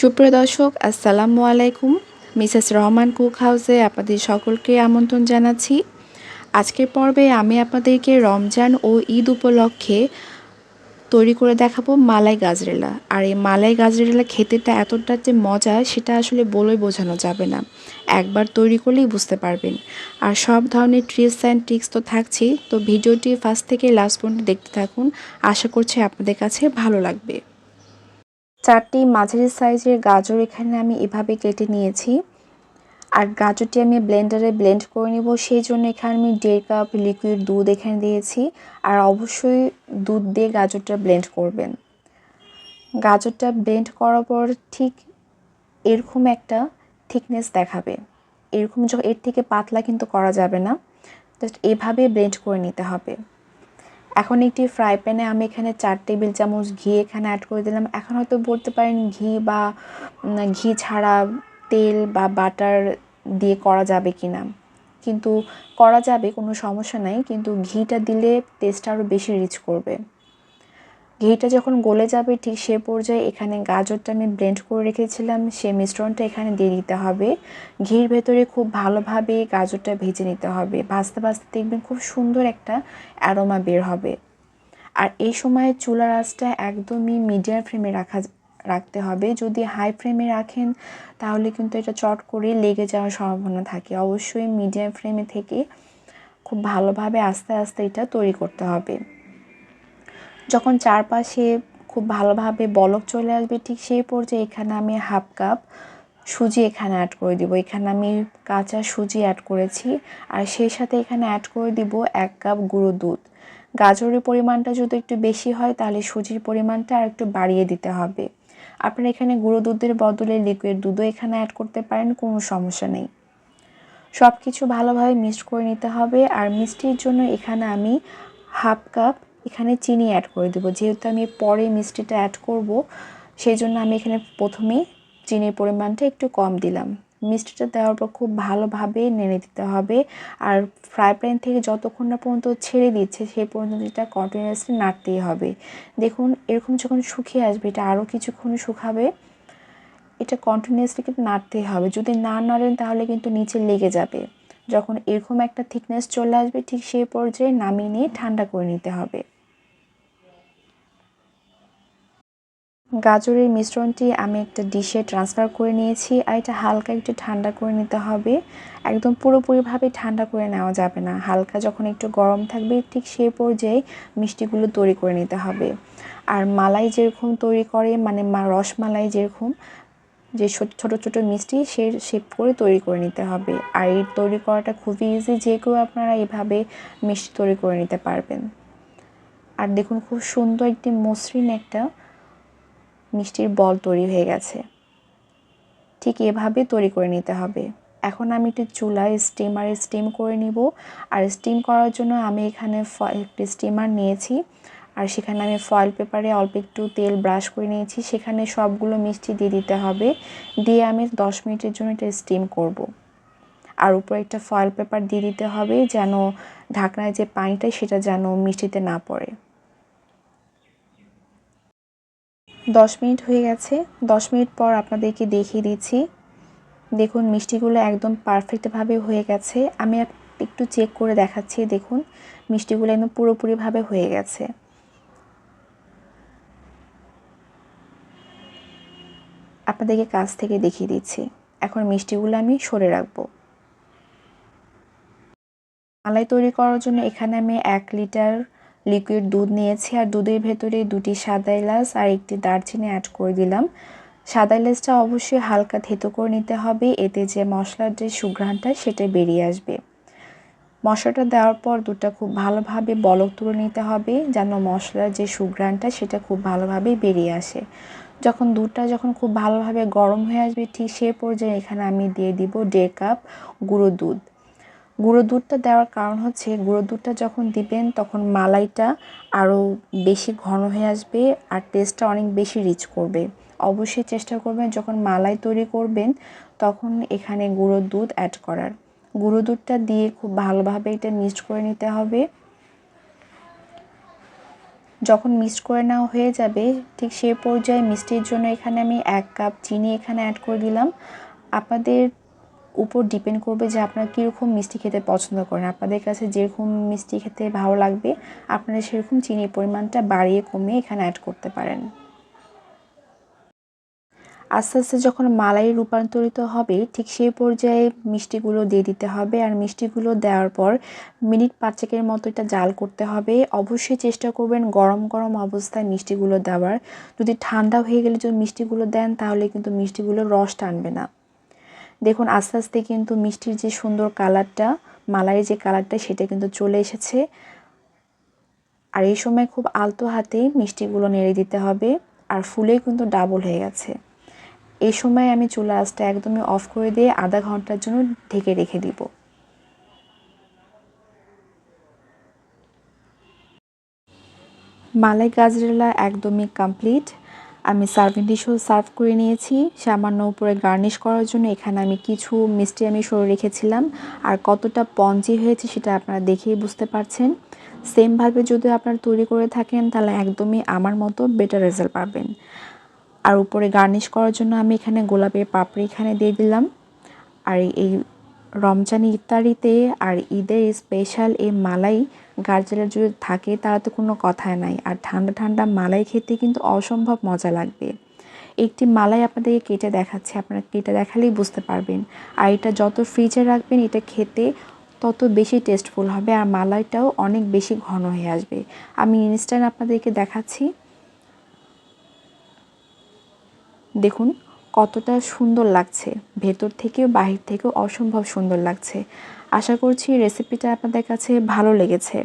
সুপ্রিয় দর্শক, আসসালামু আলাইকুম। মিসেস রহমান কুক হাউসে আপনাদের সকলকে আমন্ত্রণ জানাচ্ছি। আজকের পর্বে আমি আপনাদেরকে রমজান ও ঈদ উপলক্ষে তৈরি করে দেখাবো মালাই গাজরেলা। আর এই মালাই গাজরেলা খেতেটা এতটা যে মজা, সেটা আসলে বলেই বোঝানো যাবে না। একবার তৈরি করলেই বুঝতে পারবেন। আর সব ধরনের ট্রিপস অ্যান্ড ট্রিক্স তো থাকছেই। তো ভিডিওটি ফার্স্ট থেকে লাস্ট পর্যন্ত দেখতে থাকুন। আশা করছি আপনাদের কাছে ভালো লাগবে। চারটি মাঝারি সাইজের গাজর এখানে আমি এভাবে কেটে নিয়েছি। আর গাজরটি আমি ব্লেন্ডারে ব্লেন্ড করে নেব, সেই জন্য এখানে আমি দেড় কাপ লিকুইড দুধ এখানে দিয়েছি। আর অবশ্যই দুধ দিয়ে গাজরটা ব্লেন্ড করবেন। গাজরটা ব্লেন্ড করার পর ঠিক এরকম একটা থিকনেস দেখাবে। এরকম যখন, এর থেকে পাতলা কিন্তু করা যাবে না। জাস্ট এভাবে ব্লেন্ড করে নিতে হবে। এখন একটি ফ্রাই প্যানে আমি এখানে চার টেবিল চামচ ঘি এখানে অ্যাড করে দিলাম। এখন হয়তো বলতে পারেন ঘি বা ঘি ছাড়া তেল বা বাটার দিয়ে করা যাবে কি না কিন্তু করা যাবে, কোনো সমস্যা নাই। কিন্তু ঘিটা দিলে টেস্টটা আরও বেশি রিচ করবে। ঘিটা যখন গলে যাবে, ঠিক সে পর্যায়ে এখানে গাজরটা আমি ব্লেন্ড করে রেখেছিলাম। সে মিশ্রণটা এখানে দিয়ে দিতে হবে। ঘির ভেতরে খুব ভালোভাবে গাজরটা ভেজে নিতে হবে। ভাজতে ভাজতে দেখবেন খুব সুন্দর একটা অ্যারোমা বের হবে। আর এই সময় চুলার আঁচটা একদমই মিডিয়াম ফ্লেমে রাখা, রাখতে হবে। যদি হাই ফ্লেমে রাখেন, তাহলে কিন্তু এটা চট করে লেগে যাওয়ার সম্ভাবনা থাকে। অবশ্যই মিডিয়াম ফ্লেমে থেকে খুব ভালোভাবে আস্তে আস্তে এটা তৈরি করতে হবে। যখন চারপাশে খুব ভালোভাবে বলক চলে আসবে ঠিক সেই পর্যায়ে এখানে আমি হাফ কাপ সুজি এখানে অ্যাড করে দিব। এখানে আমি কাঁচা সুজি অ্যাড করেছি আর সেই সাথে এখানে অ্যাড করে দিব এক কাপ গুঁড়ো দুধ। গাজরের পরিমাণটা যদি একটু বেশি হয় তাহলে সুজির পরিমাণটা আর একটু বাড়িয়ে দিতে হবে। আপনারা এখানে গুঁড়ো দুধের বদলে লিকুইড দুধও এখানে অ্যাড করতে পারেন, কোনো সমস্যা নেই। সব কিছু ভালোভাবে মিক্সড করে নিতে হবে আর মিষ্টির জন্য এখানে আমি হাফ কাপ এখানে চিনি অ্যাড করে দেবো। যেহেতু আমি পরে মিষ্টিটা অ্যাড করব সেই জন্য আমি এখানে প্রথমেই চিনির পরিমাণটা একটু কম দিলাম। মিষ্টিটা দেওয়ার পর খুব ভালোভাবে নেড়ে দিতে হবে। আর ফ্রাই প্যান থেকে যতক্ষণ না পর্যন্ত ছেড়ে দিচ্ছে, সেই পর্যন্ত এটা কন্টিনিউয়াসলি নাড়তেই হবে। দেখুন, এরকম যখন শুকিয়ে আসবে, এটা আরও কিছুক্ষণ শুকাবে, এটা কন্টিনিউয়াসলি কিন্তু নাড়তেই হবে। যদি না নাড়েন, তাহলে কিন্তু নিচে লেগে যাবে। যখন এরকম একটা থিকনেস চলে আসবে, ঠিক সেই পর্যায়ে নামিয়ে নিয়ে ঠান্ডা করে নিতে হবে। গাজরের মিশ্রণটি আমি একটা ডিশে ট্রান্সফার করে নিয়েছি আর এটা হালকা একটু ঠান্ডা করে নিতে হবে। একদম পুরোপুরিভাবে ঠান্ডা করে নেওয়া যাবে না। হালকা যখন একটু গরম থাকবে, ঠিক সেই পর্যায়ে মিষ্টিগুলো তৈরি করে নিতে হবে। আর মালাই যেরকম তৈরি করে মানে মা রসমালাই যেরকম, যে ছোট ছোট মিষ্টি, সে শেপ করে তৈরি করে নিতে হবে। আর এই তৈরি করাটা খুবই ইজি যে কেউ আপনারা এভাবে মিষ্টি তৈরি করে নিতে পারবেন। আর দেখুন, খুব সুন্দর একটি মসৃণ একটা মিষ্টির বল তৈরি হয়ে গেছে। ঠিক এভাবে তৈরি করে নিতে হবে। এখন আমি একটি চুলায় স্টিমারে স্টিম করে নিব। আর স্টিম করার জন্য আমি এখানে একটি স্টিমার নিয়েছি। আর সেখানে আমি ফয়েল পেপারে অল্প একটু তেল ব্রাশ করে নিয়েছি। সেখানে সবগুলো মিষ্টি দিয়ে দিতে হবে। দিয়ে আমি দশ মিনিটের জন্য এটা স্টিম করব। আর উপরে একটা ফয়েল পেপার দিয়ে দিতে হবে যেন ঢাকনায় যে পানিটা সেটা যেন মিষ্টিতে না পড়ে। দশ মিনিট হয়ে গেছে। দশ মিনিট পর আপনাদেরকে দেখিয়ে দিচ্ছি। দেখুন, মিষ্টিগুলো একদম পারফেক্টভাবে হয়ে গেছে। আমি একটু চেক করে দেখাচ্ছি, দেখুন। মিষ্টিগুলো একদম পুরোপুরিভাবে হয়ে গেছে। আপনাদেরকে কাছ থেকে দেখিয়ে দিচ্ছি। এখন মিষ্টিগুলো আমি সরে রাখব। মালাই তৈরি করার জন্য এখানে আমি এক লিটার লিকুইড দুধ নিয়েছি আর দুধের ভেতরে দুটি সাদা এলাচ আর একটি দারচিনি অ্যাড করে দিলাম। সাদা এলাচটা অবশ্যই হালকা থেতো করে নিতে হবে, এতে যে মশলার যে সুঘ্রাণটা সেটা বেরিয়ে আসবে। মশলাটা দেওয়ার পর দুধটা খুব ভালোভাবে বলক তুলে নিতে হবে, যেন মশলার যে সুঘ্রাণটা সেটা খুব ভালোভাবে বেরিয়ে আসে। যখন দুধটা যখন খুব ভালোভাবে গরম হয়ে আসবে ঠিক সে পর্যায়ে এখানে আমি দিয়ে দিব দেড় কাপ গুঁড়ো দুধ। গুঁড়ো দুধটা দেওয়ার কারণ হচ্ছে গুঁড়ো দুধটা যখন দিবেন তখন মালাইটা আরও বেশি ঘন হয়ে আসবে আর টেস্টটা অনেক বেশি রিচ করবে। অবশ্যই চেষ্টা করবেন যখন মালাই তৈরি করবেন তখন এখানে গুঁড়ো দুধ অ্যাড করার। গুঁড়ো দুধটা দিয়ে খুব ভালোভাবে এটা মিক্সড করে নিতে হবে। যখন মিক্সড করে নেওয়া হয়ে যাবে ঠিক সে পর্যায়ে মিষ্টির জন্য এখানে আমি এক কাপ চিনি এখানে অ্যাড করে দিলাম। আপনাদের উপর ডিপেন্ড করবে যে আপনারা কীরকম মিষ্টি খেতে পছন্দ করেন। আপনাদের কাছে যেরকম মিষ্টি খেতে ভালো লাগবে, আপনারা সেরকম চিনির পরিমাণটা বাড়িয়ে কমিয়ে এখানে অ্যাড করতে পারেন। আস্তে আস্তে যখন মালাই রূপান্তরিত হবে, ঠিক সেই পর্যায়ে মিষ্টিগুলো দিয়ে দিতে হবে আর মিষ্টিগুলো দেওয়ার পর মিনিট পাঁচেকের মতো এটা জাল করতে হবে। অবশ্যই চেষ্টা করবেন গরম গরম অবস্থায় মিষ্টিগুলো দেওয়ার। যদি ঠান্ডা হয়ে গেলে যদি মিষ্টিগুলো দেন, তাহলে কিন্তু মিষ্টিগুলো রস টানবে না। দেখুন, আস্তে আস্তে কিন্তু মিষ্টির যে সুন্দর কালারটা, মালাইয়ের যে কালারটা, সেটা কিন্তু চলে এসেছে। আর এই সময় খুব আলতো হাতে মিষ্টিগুলো নেড়ে দিতে হবে আর ফুলে কিন্তু ডাবল হয়ে গেছে। এই সময় আমি চুলা আঁচটা একদমই অফ করে দিয়ে আধা ঘণ্টার জন্য ঢেকে রেখে দিব। মালাই গাজরেলা একদমই কমপ্লিট আমি সার্ভিং ডিশও সার্ভ করে নিয়েছি। সামান্য উপরে গার্নিশ করার জন্য এখানে আমি কিছু মিষ্টি আমি সরে রেখেছিলাম। আর কতটা পঞ্জি হয়েছে সেটা আপনারা দেখেই বুঝতে পারছেন। সেমভাবে যদি আপনারা তৈরি করে থাকেন, তাহলে একদমই আমার মতো বেটার রেজাল্ট পাবেন। আর উপরে গার্নিশ করার জন্য আমি এখানে গোলাপের পাপড়ি এখানে দিয়ে দিলাম। আর এই রমজানি ইফতারিতে আর ঈদের স্পেশাল এই মালাই গার্জেলের যদি থাকে তারা তো কোনো কথাই নাই। আর ঠান্ডা ঠান্ডা মালাই খেতে কিন্তু অসম্ভব মজা লাগবে। একটি মালাই আপনাদেরকে কেটে দেখাচ্ছে, আপনারা কেটে দেখালেই বুঝতে পারবেন। আর এটা যত ফ্রিজে রাখবেন, এটা খেতে তত বেশি টেস্টফুল হবে আর মালাইটাও অনেক বেশি ঘন হয়ে আসবে। আমি ইনস্ট্যান্ট আপনাদেরকে দেখাচ্ছি। দেখুন কতটা সুন্দর লাগছে। ভেতর থেকেও বাহির থেকেও অসম্ভব সুন্দর লাগছে। আশা করছি রেসিপিটা আপনাদের কাছে ভালো লেগেছে।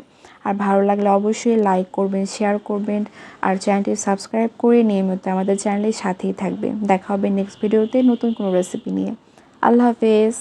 আর ভালো লাগলে অবশ্যই লাইক করবেন শেয়ার করবেন, আর চ্যানেলটি সাবস্ক্রাইব করে নিয়মিত আমাদের চ্যানেলের সাথেই থাকবে দেখা হবে নেক্সট ভিডিওতে নতুন কোনো রেসিপি নিয়ে। আল্লাহ হাফেজ।